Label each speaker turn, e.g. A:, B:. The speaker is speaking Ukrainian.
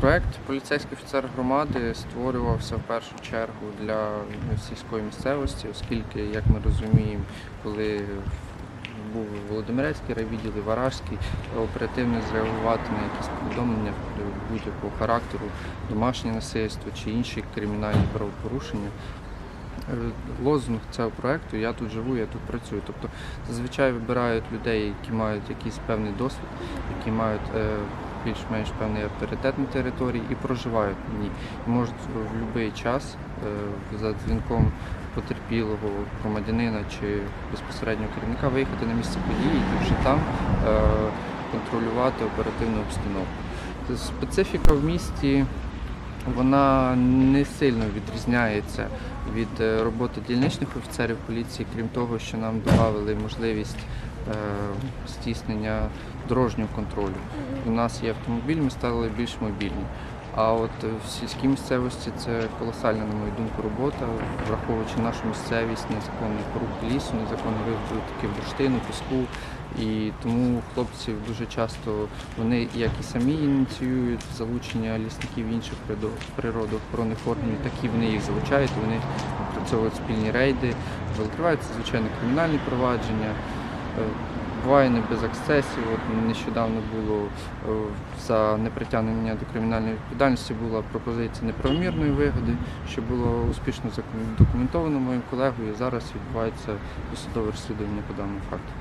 A: Проект поліцейський офіцер громади створювався в першу чергу для сільської місцевості, оскільки, як ми розуміємо, коли був Володимирецький райвідділ і Варажський, оперативно зреагувати на якісь повідомлення будь-якого характеру, домашнє насильство чи інші кримінальні правопорушення. Лозунг цього проекту Я тут живу, я тут працюю. Тобто зазвичай вибирають людей, які мають якийсь певний досвід, які мають е, більш-менш певний авторитет на території і проживають в ній. Можуть в будь-який час е, за дзвінком потерпілого громадянина чи безпосередньо керівника виїхати на місце події і вже там е, контролювати оперативну обстановку. Специфіка в місті вона не сильно відрізняється від е, роботи дільничних офіцерів поліції, крім того, що нам додали можливість здійснення дорожнього контролю. У нас є автомобіль, ми стали більш мобільні. А от е, в сільській місцевості це колосальна, на мою думку, робота, враховуючи нашу місцевість, незаконний поруб лісу, незаконні вибутки бурштину, піску. І тому хлопці дуже часто вони як і самі ініціюють залучення лісників інших природо- природоохоронних органів, так і вони їх залучають, вони опрацьовують спільні рейди, відкриваються звичайно кримінальні провадження. Е, Буває не без ексцесів. От нещодавно було е, за непритягнення до кримінальної відповідальності була пропозиція неправомірної вигоди, що було успішно закон- документовано моїм колегою. і Зараз відбувається досудове розслідування по даному факту.